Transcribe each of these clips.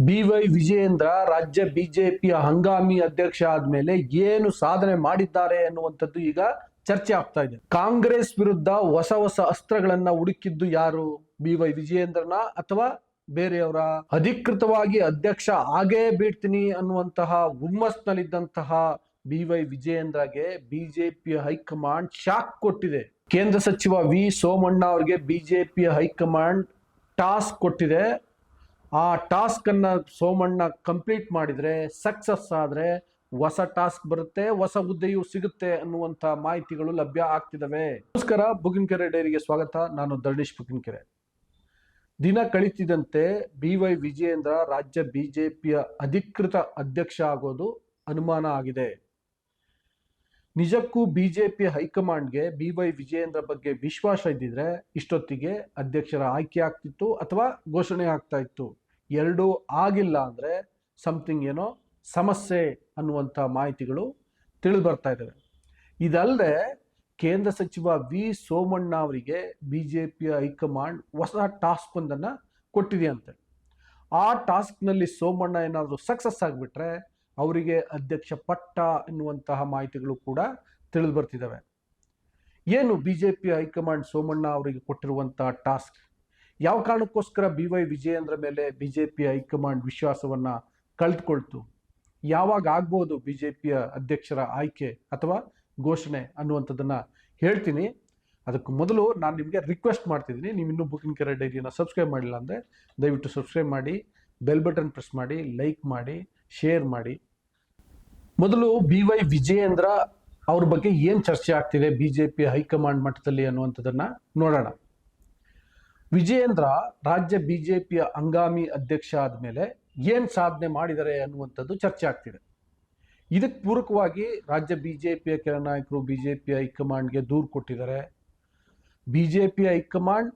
B Y Vijayendra ರಾಜ್ಯ ಬಿಜೆಪಿಯ ಹಂಗಾಮಿ ಅಧ್ಯಕ್ಷ ಆದ್ಮೇಲೆ ಏನು ಸಾಧನೆ ಮಾಡಿದ್ದಾರೆ ಅನ್ನುವಂಥದ್ದು ಈಗ ಚರ್ಚೆ ಆಗ್ತಾ ಇದೆ. ಕಾಂಗ್ರೆಸ್ ವಿರುದ್ಧ ಹೊಸ ಹೊಸ ಅಸ್ತ್ರಗಳನ್ನ ಹುಡುಕಿದ್ದು ಯಾರು? ಬಿ ವೈ ವಿಜಯೇಂದ್ರನ ಅಥವಾ ಬೇರೆಯವರ? ಅಧಿಕೃತವಾಗಿ ಅಧ್ಯಕ್ಷ ಆಗೇ ಬಿಡ್ತೀನಿ ಅನ್ನುವಂತಹ ಹುಮ್ಮಸ್ನಲ್ಲಿದ್ದಂತಹ ಬಿ ವೈ ವಿಜಯೇಂದ್ರಗೆ ಬಿಜೆಪಿಯ ಹೈಕಮಾಂಡ್ ಶಾಕ್ ಕೊಟ್ಟಿದೆ. ಕೇಂದ್ರ ಸಚಿವ ವಿ ಸೋಮಣ್ಣ ಅವರಿಗೆ ಬಿಜೆಪಿಯ ಹೈಕಮಾಂಡ್ ಟಾಸ್ಕ್ ಕೊಟ್ಟಿದೆ. ಆ ಟಾಸ್ಕನ್ನು ಸೋಮಣ್ಣ ಕಂಪ್ಲೀಟ್ ಮಾಡಿದ್ರೆ, ಸಕ್ಸಸ್ ಆದ್ರೆ ಹೊಸ ಟಾಸ್ಕ್ ಬರುತ್ತೆ, ಹೊಸ ಹುದ್ದೆಯು ಸಿಗುತ್ತೆ ಅನ್ನುವಂತ ಮಾಹಿತಿಗಳು ಲಭ್ಯ ಆಗ್ತಿದ್ದಾವೆ ನಮಸ್ಕಾರ, ಬುಗಿನ್ಕೆರೆ ಡೈರಿಗೆ ಸ್ವಾಗತ. ನಾನು ಧರಣೀಶ್ ಬುಗಿನ್ಕೆರೆ. ದಿನ ಕಳಿತಿದಂತೆ ಬಿ ವೈ ವಿಜಯೇಂದ್ರ ರಾಜ್ಯ ಬಿಜೆಪಿಯ ಅಧಿಕೃತ ಅಧ್ಯಕ್ಷ ಆಗೋದು ಅನುಮಾನ ಆಗಿದೆ. ನಿಜಕ್ಕೂ ಬಿಜೆಪಿ ಹೈಕಮಾಂಡ್ಗೆ ಬಿ ವೈ ವಿಜಯೇಂದ್ರ ಬಗ್ಗೆ ವಿಶ್ವಾಸ ಇದ್ದಿದ್ರೆ ಇಷ್ಟೊತ್ತಿಗೆ ಅಧ್ಯಕ್ಷರ ಆಯ್ಕೆ ಆಗ್ತಿತ್ತು ಅಥವಾ ಘೋಷಣೆ ಆಗ್ತಾ ಇತ್ತು. ಎರಡೂ ಆಗಿಲ್ಲ ಅಂದರೆ ಸಮಥಿಂಗ್ ಏನೋ ಸಮಸ್ಯೆ ಅನ್ನುವಂಥ ಮಾಹಿತಿಗಳು ತಿಳಿದು ಬರ್ತಾ ಇದ್ದಾವೆ ಇದಲ್ಲದೆ ಕೇಂದ್ರ ಸಚಿವ ವಿ ಸೋಮಣ್ಣ ಅವರಿಗೆ ಬಿ ಜೆ ಪಿಯ ಹೈಕಮಾಂಡ್ ಹೊಸ ಟಾಸ್ಕ್ ಒಂದನ್ನು ಕೊಟ್ಟಿದೆಯಂತೆ. ಆ ಟಾಸ್ಕ್ನಲ್ಲಿ ಸೋಮಣ್ಣ ಏನಾದರೂ ಸಕ್ಸಸ್ ಆಗಿಬಿಟ್ರೆ ಅವರಿಗೆ ಅಧ್ಯಕ್ಷ ಪಟ್ಟ ಎನ್ನುವಂತಹ ಮಾಹಿತಿಗಳು ಕೂಡ ತಿಳಿದು ಬರ್ತಿದ್ದಾವೆ ಏನು B J P high command Somanna ಅವರಿಗೆ ಕೊಟ್ಟಿರುವಂತಹ ಟಾಸ್ಕ್? ಯಾವ ಕಾರಣಕ್ಕೋಸ್ಕರ ಬಿ ವೈ ವಿಜಯೇಂದ್ರ ಮೇಲೆ ಬಿ ಜೆ ಪಿ ಹೈಕಮಾಂಡ್ ವಿಶ್ವಾಸವನ್ನು ಕಳೆದುಕೊಳ್ತು? ಯಾವಾಗ ಆಗ್ಬೋದು ಬಿ ಜೆ ಪಿಯ ಅಧ್ಯಕ್ಷರ ಆಯ್ಕೆ ಅಥವಾ ಘೋಷಣೆ ಅನ್ನುವಂಥದ್ದನ್ನು ಹೇಳ್ತೀನಿ. ಅದಕ್ಕೆ ಮೊದಲು ನಾನು ನಿಮಗೆ ರಿಕ್ವೆಸ್ಟ್ ಮಾಡ್ತಿದ್ದೀನಿ. ನೀವು ಇನ್ನೂ ಬುಕಿಂಗ್ ಕೆರೆ ಡೈರಿಯನ್ನು ಸಬ್ಸ್ಕ್ರೈಬ್ ಮಾಡಿಲ್ಲ ಅಂದರೆ ದಯವಿಟ್ಟು ಸಬ್ಸ್ಕ್ರೈಬ್ ಮಾಡಿ ಬೆಲ್ ಬಟನ್ ಪ್ರೆಸ್ ಮಾಡಿ ಲೈಕ್ ಮಾಡಿ ಶೇರ್ ಮಾಡಿ. ಮೊದಲು ಬಿ ವೈ ವಿಜಯೇಂದ್ರ ಅವ್ರ ಬಗ್ಗೆ ಏನು ಚರ್ಚೆ ಆಗ್ತಿದೆ ಬಿ ಜೆ ಪಿ ಹೈಕಮಾಂಡ್ ಮಟ್ಟದಲ್ಲಿ ಅನ್ನುವಂಥದ್ದನ್ನು ನೋಡೋಣ. ವಿಜಯೇಂದ್ರ ರಾಜ್ಯ ಬಿಜೆಪಿಯ ಹಂಗಾಮಿ ಅಧ್ಯಕ್ಷ ಆದಮೇಲೆ ಏನು ಸಾಧನೆ ಮಾಡಿದ್ದಾರೆ ಅನ್ನುವಂಥದ್ದು ಚರ್ಚೆ ಆಗ್ತಿದೆ. ಇದಕ್ಕೆ ಪೂರಕವಾಗಿ ರಾಜ್ಯ ಬಿಜೆಪಿಯ ಕೆಲ ನಾಯಕರು ಬಿಜೆಪಿ ಹೈಕಮಾಂಡ್ಗೆ ದೂರು ಕೊಟ್ಟಿದ್ದಾರೆ. ಬಿಜೆಪಿ ಹೈಕಮಾಂಡ್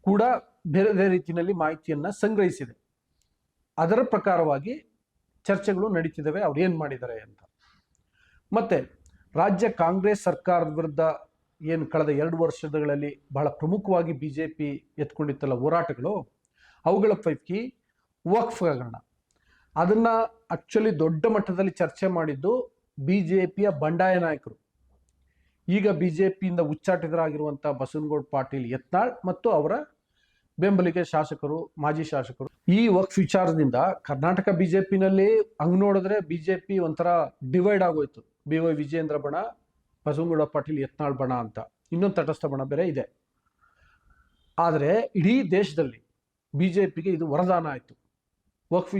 ಕೂಡ ಬೇರೆ ಬೇರೆ ರೀತಿಯಲ್ಲಿ ಮಾಹಿತಿಯನ್ನ ಸಂಗ್ರಹಿಸಿದೆ. ಅದರ ಪ್ರಕಾರವಾಗಿ ಚರ್ಚೆಗಳು ನಡೀತಿದ್ದಾವೆ, ಅವ್ರು ಏನು ಮಾಡಿದ್ದಾರೆ ಅಂತ. ಮತ್ತೆ ರಾಜ್ಯ ಕಾಂಗ್ರೆಸ್ ಸರ್ಕಾರದ ವಿರುದ್ಧ ಏನು ಕಳೆದ ಎರಡು ವರ್ಷಗಳಲ್ಲಿ ಬಹಳ ಪ್ರಮುಖವಾಗಿ ಬಿ ಜೆ ಪಿ ಎತ್ಕೊಂಡಿತ್ತಲ್ಲ ಹೋರಾಟಗಳು, ಅವುಗಳ ಪೈಕಿ ವಕ್ಫ್ ಹಗರಣ ಅದನ್ನು ಆಕ್ಚುಲಿ ದೊಡ್ಡ ಮಟ್ಟದಲ್ಲಿ ಚರ್ಚೆ ಮಾಡಿದ್ದು ಬಿ ಜೆ ಪಿಯ ಬಂಡಾಯ ನಾಯಕರು. ಈಗ ಬಿ ಜೆ ಪಿಯಿಂದ ಉಚ್ಚಾಟಿತರಾಗಿರುವಂಥ ಬಸವನಗೌಡ ಪಾಟೀಲ್ ಯತ್ನಾಳ್ ಮತ್ತು ಅವರ ಬೆಂಬಲಿಗೆ ಶಾಸಕರು, ಮಾಜಿ ಶಾಸಕರು. ಈ ವಕ್ಫ್ ವಿಚಾರದಿಂದ ಕರ್ನಾಟಕ ಬಿ ಜೆ ಪಿನಲ್ಲಿ ಹಂಗೆ ನೋಡಿದ್ರೆ ಬಿ ಜೆ ಪಿ ಒಂಥರ ಡಿವೈಡ್ ಆಗೋಯ್ತು. ಬಿ ವೈ ವಿಜೇಂದ್ರ ಬಣ ಬಸವನಗೌಡ ಪಾಟೀಲ್ ಯತ್ನಾಳ್ ಬಣ ಅಂತ. ಇನ್ನೊಂದು ತಟಸ್ಥ ಬಣ ಬೇರೆ ಇದೆ. ಆದರೆ ಇಡೀ ದೇಶದಲ್ಲಿ ಬಿಜೆಪಿಗೆ ಇದು ವರದಾನ ಆಯಿತು. ವಕ್ಫ್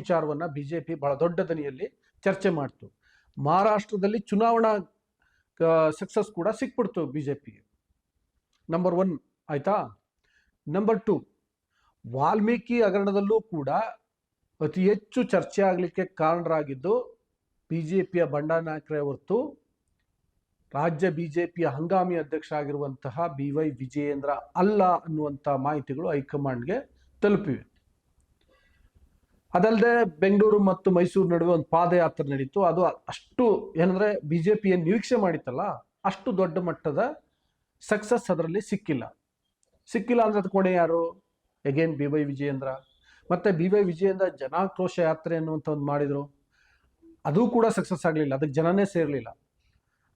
ಜೆ ಪಿ ಬಹಳ ದೊಡ್ಡ ದನಿಯಲ್ಲಿ ಚರ್ಚೆ ಮಾಡ್ತು. ಮಹಾರಾಷ್ಟ್ರದಲ್ಲಿ ಚುನಾವಣಾ ಸಕ್ಸಸ್ ಕೂಡ ಸಿಕ್ಬಿಡ್ತು ಪಿಗೆ ನಂಬರ್ ಒನ್ ಆಯ್ತಾ? ನಂಬರ್ ಟು ವಾಲ್ಮೀಕಿ ಹಗರಣದಲ್ಲೂ ಕೂಡ ಅತಿ ಹೆಚ್ಚು ಚರ್ಚೆ ಆಗಲಿಕ್ಕೆ ಕಾರಣರಾಗಿದ್ದು ಬಿ ಜೆ ಪಿಯ ಬಂಡಾಯ ನಾಯಕರೇ ಹೊರತು ರಾಜ್ಯ ಬಿಜೆಪಿಯ ಹಂಗಾಮಿ ಅಧ್ಯಕ್ಷ ಆಗಿರುವಂತಹ ಬಿ ವೈ ವಿಜಯೇಂದ್ರ ಅಲ್ಲ ಅನ್ನುವಂಥ ಮಾಹಿತಿಗಳು ಹೈಕಮಾಂಡ್ಗೆ ತಲುಪಿವೆ. ಅದಲ್ಲದೆ ಬೆಂಗಳೂರು ಮತ್ತು ಮೈಸೂರು ನಡುವೆ ಒಂದು ಪಾದಯಾತ್ರೆ ನಡೀತು. ಅದು ಅಷ್ಟು ಏನಂದ್ರೆ ಬಿಜೆಪಿ ಏನು ನಿರೀಕ್ಷೆ ಮಾಡಿತ್ತಲ್ಲ, ಅಷ್ಟು ದೊಡ್ಡ ಮಟ್ಟದ ಸಕ್ಸಸ್ ಅದರಲ್ಲಿ ಸಿಕ್ಕಿಲ್ಲ. ಸಿಕ್ಕಿಲ್ಲ ಅಂದ್ರೆ ಅದು ಕೊನೆ ಯಾರು? Again B Y Vijayendra. ಮತ್ತೆ ಬಿ ವೈ ವಿಜಯೇಂದ್ರ ಜನಾಕ್ರೋಶ ಯಾತ್ರೆ ಅನ್ನುವಂಥ ಒಂದು ಮಾಡಿದ್ರು. ಅದು ಕೂಡ ಸಕ್ಸಸ್ ಆಗಲಿಲ್ಲ. ಅದಕ್ಕೆ ಜನನೇ ಸೇರಲಿಲ್ಲ.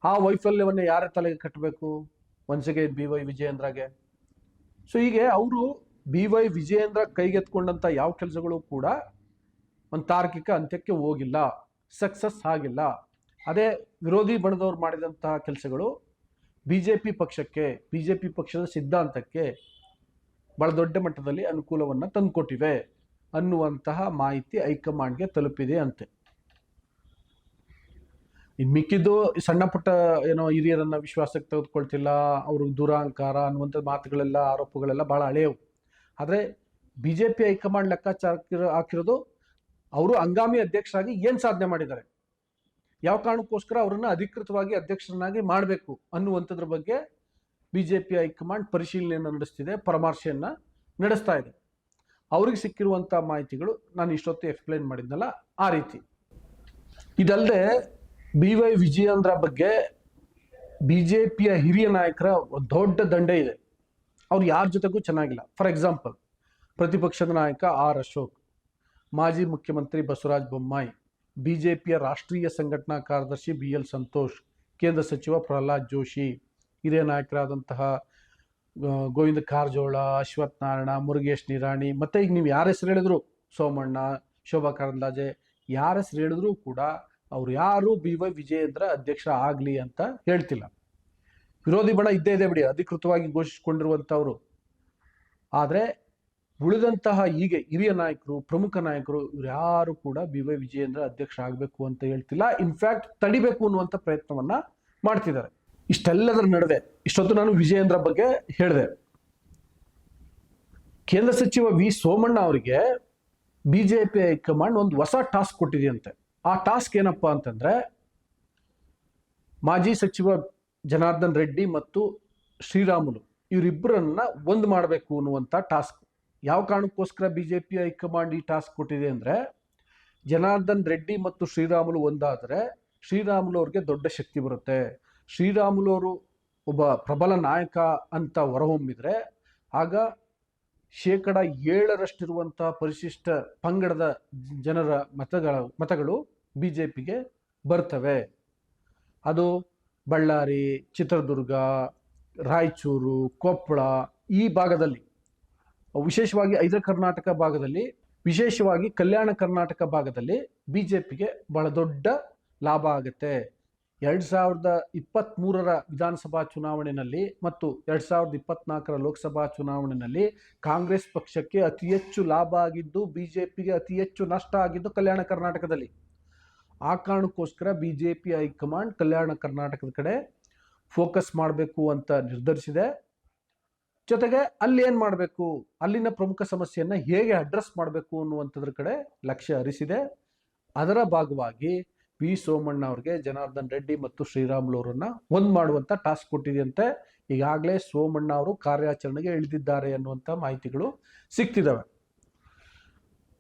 ಆ ವೈಫಲ್ಯವನ್ನು ಯಾರ ತಲೆಗೆ ಕಟ್ಟಬೇಕು? ಒನ್ಸಿಗೆ ಬಿ ವೈ ವಿಜಯೇಂದ್ರಗೆ? ಸೊ ಹೀಗೆ ಅವರು ಬಿ ವೈ ವಿಜಯೇಂದ್ರ ಕೈಗೆತ್ಕೊಂಡಂಥ ಯಾವ ಕೆಲಸಗಳು ಕೂಡ ಒಂದು ತಾರ್ಕಿಕ ಅಂತ್ಯಕ್ಕೆ ಹೋಗಿಲ್ಲ, ಸಕ್ಸಸ್ ಆಗಿಲ್ಲ. ಅದೇ ವಿರೋಧಿ ಬಣದವ್ರು ಮಾಡಿದಂತಹ ಕೆಲಸಗಳು ಬಿ ಜೆ ಪಿ ಪಕ್ಷಕ್ಕೆ ಬಿ ಜೆ ಪಿ ಪಕ್ಷದ ಸಿದ್ಧಾಂತಕ್ಕೆ ಬಹಳ ದೊಡ್ಡ ಮಟ್ಟದಲ್ಲಿ ಅನುಕೂಲವನ್ನು ತಂದುಕೊಟ್ಟಿವೆ ಅನ್ನುವಂತಹ ಮಾಹಿತಿ ಹೈಕಮಾಂಡ್ಗೆ ತಲುಪಿದೆ ಅಂತೆ. ಇನ್ನು ಮಿಕ್ಕಿದ್ದು ಸಣ್ಣ ಪುಟ್ಟ ಏನೋ ಹಿರಿಯರನ್ನ ವಿಶ್ವಾಸಕ್ಕೆ ತೆಗೆದುಕೊಳ್ತಿಲ್ಲ, ಅವ್ರಿಗೆ ದುರಹಂಕಾರ ಅನ್ನುವಂಥ ಮಾತುಗಳೆಲ್ಲ, ಆರೋಪಗಳೆಲ್ಲ ಬಹಳ ಹಳೆಯವು ಆದರೆ ಬಿ ಜೆ ಪಿ ಹೈಕಮಾಂಡ್ ಲೆಕ್ಕಾಚಾರ ಹಾಕಿರೋದು ಅವರು ಹಂಗಾಮಿ ಅಧ್ಯಕ್ಷರಾಗಿ ಏನು ಸಾಧನೆ ಮಾಡಿದ್ದಾರೆ? ಯಾವ ಕಾರಣಕ್ಕೋಸ್ಕರ ಅವರನ್ನು ಅಧಿಕೃತವಾಗಿ ಅಧ್ಯಕ್ಷರನ್ನಾಗಿ ಮಾಡಬೇಕು ಅನ್ನುವಂಥದ್ರ ಬಗ್ಗೆ ಬಿ ಜೆ ಪಿ ಹೈಕಮಾಂಡ್ ಪರಿಶೀಲನೆಯನ್ನು ನಡೆಸ್ತಿದೆ, ಪರಾಮರ್ಶೆಯನ್ನು ನಡೆಸ್ತಾ ಇದೆ. ಅವ್ರಿಗೆ ಸಿಕ್ಕಿರುವಂಥ ಮಾಹಿತಿಗಳು ನಾನು ಇಷ್ಟೊತ್ತು ಎಕ್ಸ್ಪ್ಲೈನ್ ಮಾಡಿದ್ನಲ್ಲ ಆ ರೀತಿ. ಇದಲ್ಲದೆ ಬಿ ವೈ ವಿಜಯೇಂದ್ರ ಬಗ್ಗೆ ಬಿ ಜೆ ಪಿಯ ಹಿರಿಯ ನಾಯಕರ ದೊಡ್ಡ ದಂಡೆ ಇದೆ. ಅವ್ರು ಯಾರ ಜೊತೆಗೂ ಚೆನ್ನಾಗಿಲ್ಲ. ಫಾರ್ ಎಕ್ಸಾಂಪಲ್ ಪ್ರತಿಪಕ್ಷದ ನಾಯಕ ಆರ್ ಅಶೋಕ್, ಮಾಜಿ ಮುಖ್ಯಮಂತ್ರಿ ಬಸವರಾಜ ಬೊಮ್ಮಾಯಿ, ಬಿಜೆಪಿಯ ರಾಷ್ಟ್ರೀಯ ಸಂಘಟನಾ ಕಾರ್ಯದರ್ಶಿ ಬಿ ಎಲ್ ಸಂತೋಷ್, ಕೇಂದ್ರ ಸಚಿವ ಪ್ರಹ್ಲಾದ್ ಜೋಶಿ, ಹಿರಿಯ ನಾಯಕರಾದಂತಹ ಗೋವಿಂದ ಕಾರಜೋಳ, ಅಶ್ವಥ್ ನಾರಾಯಣ, ಮುರುಗೇಶ್ ನಿರಾಣಿ, ಮತ್ತೆ ಈಗ ನೀವು ಯಾರ ಹೆಸರು ಹೇಳಿದ್ರು? ಸೋಮಣ್ಣ, ಶೋಭಾ ಕರಂದ್ಲಾಜೆ, ಯಾರ ಹೆಸರು ಹೇಳಿದ್ರು ಕೂಡ ಅವ್ರು ಯಾರು ಬಿ ವೈ ವಿಜಯೇಂದ್ರ ಅಧ್ಯಕ್ಷ ಆಗಲಿ ಅಂತ ಹೇಳ್ತಿಲ್ಲ. ವಿರೋಧಿ ಬಣ ಇದ್ದೇ ಇದೆ ಬಿಡಿ, ಅಧಿಕೃತವಾಗಿ ಘೋಷಿಸಿಕೊಂಡಿರುವಂಥವ್ರು. ಆದರೆ ಉಳಿದಂತಹ ಹೀಗೆ ಹಿರಿಯ ನಾಯಕರು, ಪ್ರಮುಖ ನಾಯಕರು, ಇವ್ರು ಯಾರು ಕೂಡ ಬಿ ವೈ ವಿಜಯೇಂದ್ರ ಅಧ್ಯಕ್ಷ ಆಗಬೇಕು ಅಂತ ಹೇಳ್ತಿಲ್ಲ. ಇನ್ಫ್ಯಾಕ್ಟ್ ತಡಿಬೇಕು ಅನ್ನುವಂಥ ಪ್ರಯತ್ನವನ್ನ ಮಾಡ್ತಿದ್ದಾರೆ. ಇಷ್ಟೆಲ್ಲದರ ನಡುವೆ ಇಷ್ಟೊತ್ತು ನಾನು ವಿಜಯೇಂದ್ರ ಬಗ್ಗೆ ಹೇಳಿದೆ. ಕೇಂದ್ರ ಸಚಿವ ವಿ ಸೋಮಣ್ಣ ಅವರಿಗೆ ಬಿಜೆಪಿ ಹೈಕಮಾಂಡ್ ಒಂದು ಹೊಸ ಟಾಸ್ಕ್ ಕೊಟ್ಟಿದೆಯಂತೆ. ಆ ಟಾಸ್ಕ್ ಏನಪ್ಪ ಅಂತಂದ್ರೆ ಮಾಜಿ ಸಚಿವ ಜನಾರ್ದನ್ ರೆಡ್ಡಿ ಮತ್ತು ಶ್ರೀರಾಮುಲು ಇವರಿಬ್ಬರನ್ನ ಒಂದು ಮಾಡಬೇಕು ಅನ್ನುವಂಥ ಟಾಸ್ಕ್. ಯಾವ ಕಾರಣಕ್ಕೋಸ್ಕರ ಬಿಜೆಪಿ ಹೈಕಮಾಂಡ್ ಈ ಟಾಸ್ಕ್ ಕೊಟ್ಟಿದೆ ಅಂದ್ರೆ ಜನಾರ್ದನ್ ರೆಡ್ಡಿ ಮತ್ತು ಶ್ರೀರಾಮುಲು ಒಂದಾದರೆ ಶ್ರೀರಾಮುಲು ಅವ್ರಿಗೆ ದೊಡ್ಡ ಶಕ್ತಿ ಬರುತ್ತೆ. ಶ್ರೀರಾಮುಲು ಅವರು ಒಬ್ಬ ಪ್ರಬಲ ನಾಯಕ ಅಂತ ಹೊರಹೊಮ್ಮಿದ್ರೆ ಆಗ ಶೇಕಡ ಏಳರಷ್ಟಿರುವಂತಹ ಪರಿಶಿಷ್ಟ ಪಂಗಡದ ಜನರ ಮತಗಳ, ಮತಗಳು ಬಿ ಜೆ ಪಿಗೆ ಬರ್ತವೆ. ಅದು ಬಳ್ಳಾರಿ, ಚಿತ್ರದುರ್ಗ, ರಾಯಚೂರು ಕೊಪ್ಪಳ ಈ ಭಾಗದಲ್ಲಿ. ವಿಶೇಷವಾಗಿ ಐದರ ಕರ್ನಾಟಕ ಭಾಗದಲ್ಲಿ, ವಿಶೇಷವಾಗಿ ಕಲ್ಯಾಣ ಕರ್ನಾಟಕ ಭಾಗದಲ್ಲಿ ಬಿ ಜೆ ಪಿಗೆ ಬಹಳ ದೊಡ್ಡ ಲಾಭ ಆಗುತ್ತೆ. ಎರಡು ಸಾವಿರದ ಇಪ್ಪತ್ತ್ಮೂರರ ವಿಧಾನಸಭಾ ಚುನಾವಣೆಯಲ್ಲಿ ಮತ್ತು ಎರಡು ಸಾವಿರದ ಇಪ್ಪತ್ನಾಲ್ಕರ ಲೋಕಸಭಾ ಚುನಾವಣೆಯಲ್ಲಿ ಕಾಂಗ್ರೆಸ್ ಪಕ್ಷಕ್ಕೆ ಅತಿ ಹೆಚ್ಚು ಲಾಭ ಆಗಿದ್ದು ಬಿ ಜೆ ಪಿಗೆ ಅತಿ ಹೆಚ್ಚು ನಷ್ಟ ಆಗಿದ್ದು ಕಲ್ಯಾಣ ಕರ್ನಾಟಕದಲ್ಲಿ. ಆ ಕಾರಣಕ್ಕೋಸ್ಕರ B J P high command Kalyana ಕರ್ನಾಟಕದ ಕಡೆ ಫೋಕಸ್ ಮಾಡಬೇಕು ಅಂತ ನಿರ್ಧರಿಸಿದೆ. ಜೊತೆಗೆ ಅಲ್ಲಿ ಏನು ಮಾಡಬೇಕು? ಅಲ್ಲಿನ ಪ್ರಮುಖ ಸಮಸ್ಯೆಯನ್ನು ಹೇಗೆ ಅಡ್ರೆಸ್ ಮಾಡಬೇಕು ಅನ್ನುವಂಥದ್ರ ಕಡೆ ಲಕ್ಷ್ಯ ಹರಿಸಿದೆ. ಅದರ ಭಾಗವಾಗಿ ವಿ ಸೋಮಣ್ಣ ಅವ್ರಿಗೆ ಜನಾರ್ದನ್ ರೆಡ್ಡಿ ಮತ್ತು ಶ್ರೀರಾಮುಲು ಅವರನ್ನ ಒಂದು ಮಾಡುವಂತ ಟಾಸ್ಕ್ ಕೊಟ್ಟಿದೆಯಂತೆ. ಈಗಾಗಲೇ ಸೋಮಣ್ಣ ಅವರು ಕಾರ್ಯಾಚರಣೆಗೆ ಇಳಿದಿದ್ದಾರೆ ಅನ್ನುವಂಥ ಮಾಹಿತಿಗಳು ಸಿಗ್ತಿದ್ದಾವೆ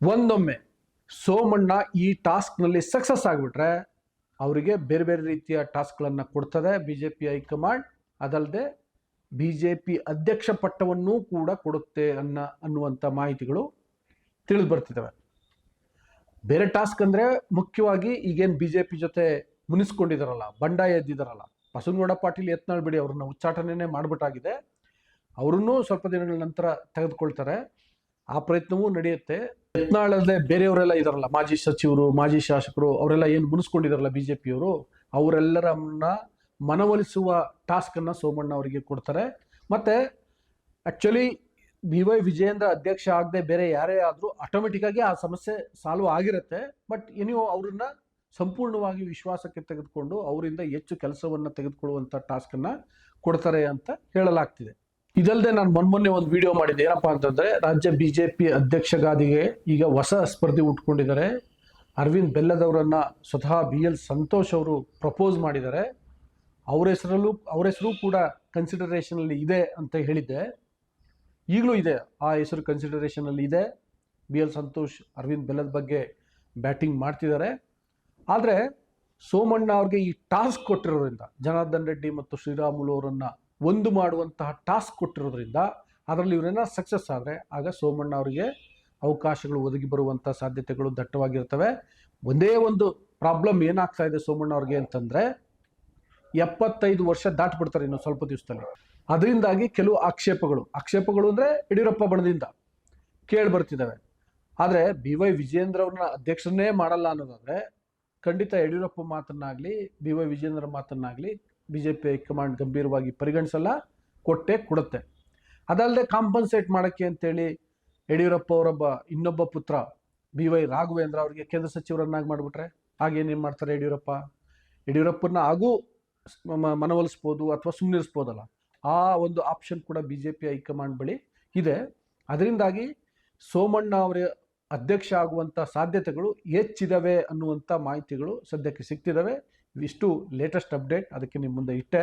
ಒಂದೊಮ್ಮೆ ಸೋಮಣ್ಣ ಈ ಟಾಸ್ಕ್ನಲ್ಲಿ ಸಕ್ಸಸ್ ಆಗಿಬಿಟ್ರೆ ಅವರಿಗೆ ಬೇರೆ ಬೇರೆ ರೀತಿಯ ಟಾಸ್ಕ್ಗಳನ್ನು ಕೊಡ್ತದೆ B J P high command. ಅದಲ್ಲದೆ ಬಿ ಜೆ ಪಿ ಅಧ್ಯಕ್ಷ ಪಟ್ಟವನ್ನೂ ಕೂಡ ಕೊಡುತ್ತೆ ಅನ್ನ ಅನ್ನುವಂಥ ಮಾಹಿತಿಗಳು ತಿಳಿದು ಬರ್ತಿದ್ದಾವೆ ಬೇರೆ ಟಾಸ್ಕ್ ಅಂದರೆ ಮುಖ್ಯವಾಗಿ ಈಗೇನು ಬಿ ಜೆ ಪಿ ಜೊತೆ ಮುನಿಸ್ಕೊಂಡಿದಾರಲ್ಲ, ಬಂಡಾಯ ಎದ್ದಿದಾರಲ್ಲ, ಬಸವನಗೌಡ ಪಾಟೀಲ್ ಯತ್ನಾಳ್ ಬಿಡಿ ಅವ್ರನ್ನ ಉಚ್ಚಾಟನೆ ಮಾಡಿಬಿಟ್ಟಾಗಿದೆ. ಅವ್ರನ್ನೂ ಸ್ವಲ್ಪ ದಿನಗಳ ನಂತರ ತೆಗೆದುಕೊಳ್ತಾರೆ. ಆ ಪ್ರಯತ್ನವೂ ನಡೆಯುತ್ತೆ. ಯತ್ನಾಳಲ್ಲದೆ ಬೇರೆಯವರೆಲ್ಲ ಇದಾರಲ್ಲ, ಮಾಜಿ ಸಚಿವರು, ಮಾಜಿ ಶಾಸಕರು, ಅವರೆಲ್ಲ ಏನು ಮುನಿಸ್ಕೊಂಡಿದಾರಲ್ಲ ಬಿ ಜೆ ಪಿಯವರು ಅವರೆಲ್ಲರನ್ನ ಮನವೊಲಿಸುವ ಟಾಸ್ಕನ್ನು ಸೋಮಣ್ಣ ಅವರಿಗೆ ಕೊಡ್ತಾರೆ. ಮತ್ತೆ ಆ್ಯಕ್ಚುಲಿ ಬಿ ವೈ ವಿಜಯೇಂದ್ರ ಅಧ್ಯಕ್ಷ ಆಗದೆ ಬೇರೆ ಯಾರೇ ಆದರೂ ಆಟೋಮೆಟಿಕ್ಕಾಗಿ ಆ ಸಮಸ್ಯೆ ಸಾಲ್ವ್ ಆಗಿರುತ್ತೆ. ಬಟ್ ನೀವು ಅವ್ರನ್ನ ಸಂಪೂರ್ಣವಾಗಿ ವಿಶ್ವಾಸಕ್ಕೆ ತೆಗೆದುಕೊಂಡು ಅವರಿಂದ ಹೆಚ್ಚು ಕೆಲಸವನ್ನು ತೆಗೆದುಕೊಳ್ಳುವಂಥ ಟಾಸ್ಕನ್ನು ಕೊಡ್ತಾರೆ ಅಂತ ಹೇಳಲಾಗ್ತಿದೆ. ಇದಲ್ಲದೆ ನಾನು ಮೊನ್ನೆ ಒಂದು ವಿಡಿಯೋ ಮಾಡಿದ್ದೆ. ಏನಪ್ಪಾ ಅಂತಂದ್ರೆ ರಾಜ್ಯ ಬಿಜೆಪಿ ಪಿ ಅಧ್ಯಕ್ಷಗಾದಿಗೆ ಈಗ ಹೊಸ ಸ್ಪರ್ಧೆ ಉಟ್ಕೊಂಡಿದ್ದಾರೆ. ಅರವಿಂದ್ ಬೆಲ್ಲದವರನ್ನ ಸ್ವತಃ ಬಿ ಎಲ್ ಸಂತೋಷ್ ಅವರು ಪ್ರಪೋಸ್ ಮಾಡಿದ್ದಾರೆ. ಅವರ ಹೆಸರಲ್ಲೂ, ಅವ್ರ ಹೆಸರು ಕೂಡ ಕನ್ಸಿಡರೇಷನ್ ಅಲ್ಲಿ ಇದೆ ಅಂತ ಹೇಳಿದ್ದೆ. ಈಗಲೂ ಇದೆ. ಆ ಹೆಸರು ಕನ್ಸಿಡರೇಷನಲ್ಲಿ ಇದೆ. ಬಿ ಎಲ್ ಸಂತೋಷ್, ಅರವಿಂದ್ ಬೆಲ್ಲದ ಬಗ್ಗೆ ಬ್ಯಾಟಿಂಗ್ ಮಾಡ್ತಿದ್ದಾರೆ. ಆದರೆ ಸೋಮಣ್ಣ ಅವ್ರಿಗೆ ಈ ಟಾಸ್ಕ್ ಕೊಟ್ಟಿರೋದ್ರಿಂದ, ಜನಾರ್ದನ್ ರೆಡ್ಡಿ ಮತ್ತು ಶ್ರೀರಾಮುಲು ಅವರನ್ನು ಒಂದು ಮಾಡುವಂತಹ ಟಾಸ್ಕ್ ಕೊಟ್ಟಿರೋದ್ರಿಂದ ಅದರಲ್ಲಿ ಇವರೇನ ಸಕ್ಸಸ್ ಆದರೆ ಆಗ ಸೋಮಣ್ಣ ಅವರಿಗೆ ಅವಕಾಶಗಳು ಒದಗಿ ಬರುವಂಥ ಸಾಧ್ಯತೆಗಳು ದಟ್ಟವಾಗಿರ್ತವೆ. ಒಂದೇ ಒಂದು ಪ್ರಾಬ್ಲಮ್ ಏನಾಗ್ತಾ ಇದೆ ಸೋಮಣ್ಣ ಅವ್ರಿಗೆ ಅಂತಂದ್ರೆ ಎಪ್ಪತ್ತೈದು ವರ್ಷ ದಾಟ್ಬಿಡ್ತಾರೆ ಇನ್ನು ಸ್ವಲ್ಪ ದಿವಸದಲ್ಲಿ. ಅದರಿಂದಾಗಿ ಕೆಲವು ಆಕ್ಷೇಪಗಳು ಆಕ್ಷೇಪಗಳು ಅಂದರೆ ಯಡಿಯೂರಪ್ಪ ಬಣದಿಂದ ಕೇಳಿ ಬರ್ತಿದ್ದಾವೆ ಆದರೆ ಬಿ ವೈ ವಿಜೇಂದ್ರ ಅವ್ರನ್ನ ಅಧ್ಯಕ್ಷರನ್ನೇ ಮಾಡಲ್ಲ ಅನ್ನೋದಾದ್ರೆ ಖಂಡಿತ ಯಡಿಯೂರಪ್ಪ ಮಾತನ್ನಾಗಲಿ, B Y Vijendra ಮಾತನ್ನಾಗಲಿ B J P high command ಗಂಭೀರವಾಗಿ ಪರಿಗಣಿಸಲ್ಲ, ಕೊಟ್ಟೆ ಕೊಡುತ್ತೆ. ಅದಲ್ಲದೆ ಕಾಂಪನ್ಸೇಟ್ ಮಾಡೋಕ್ಕೆ ಅಂತೇಳಿ ಯಡಿಯೂರಪ್ಪ ಅವರೊಬ್ಬ ಇನ್ನೊಬ್ಬ ಪುತ್ರ ಬಿ ವೈ ರಾಘವೇಂದ್ರ ಅವರಿಗೆ ಕೇಂದ್ರ ಸಚಿವರನ್ನಾಗಿ ಮಾಡಿಬಿಟ್ರೆ ಹಾಗೇನೇನು ಮಾಡ್ತಾರೆ ಯಡಿಯೂರಪ್ಪ? ಯಡಿಯೂರಪ್ಪನ ಹಾಗೂ ಮನವೊಲಿಸ್ಬೋದು ಅಥವಾ ಸುಮ್ಮನಿರಿಸ್ಬೋದಲ್ಲ ಆ ಒಂದು ಆಪ್ಷನ್ ಕೂಡ ಬಿ ಜೆ ಪಿ ಹೈಕಮಾಂಡ್ ಬಳಿ ಇದೆ. ಅದರಿಂದಾಗಿ ಸೋಮಣ್ಣ ಅವರ ಅಧ್ಯಕ್ಷ ಆಗುವಂಥ ಸಾಧ್ಯತೆಗಳು ಹೆಚ್ಚಿದಾವೆ ಅನ್ನುವಂಥ ಮಾಹಿತಿಗಳು ಸದ್ಯಕ್ಕೆ ಸಿಗ್ತಿದ್ದಾವೆ ಇವಿಷ್ಟು ಲೇಟೆಸ್ಟ್ ಅಪ್ಡೇಟ್ ಅದಕ್ಕೆ ನಿಮ್ಮ ಮುಂದೆ ಇಟ್ಟೆ.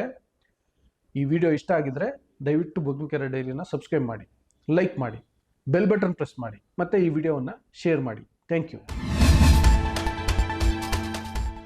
ಈ ವಿಡಿಯೋ ಇಷ್ಟ ಆಗಿದ್ರೆ ದಯವಿಟ್ಟು ಬೊಗ್ನಿಕೆರೆ ಡೈಲಿನ ಸಬ್ಸ್ಕ್ರೈಬ್ ಮಾಡಿ ಲೈಕ್ ಮಾಡಿ ಬೆಲ್ ಬಟನ್ ಪ್ರೆಸ್ ಮಾಡಿ, ಮತ್ತು ಈ ವಿಡಿಯೋವನ್ನು ಶೇರ್ ಮಾಡಿ. Thank you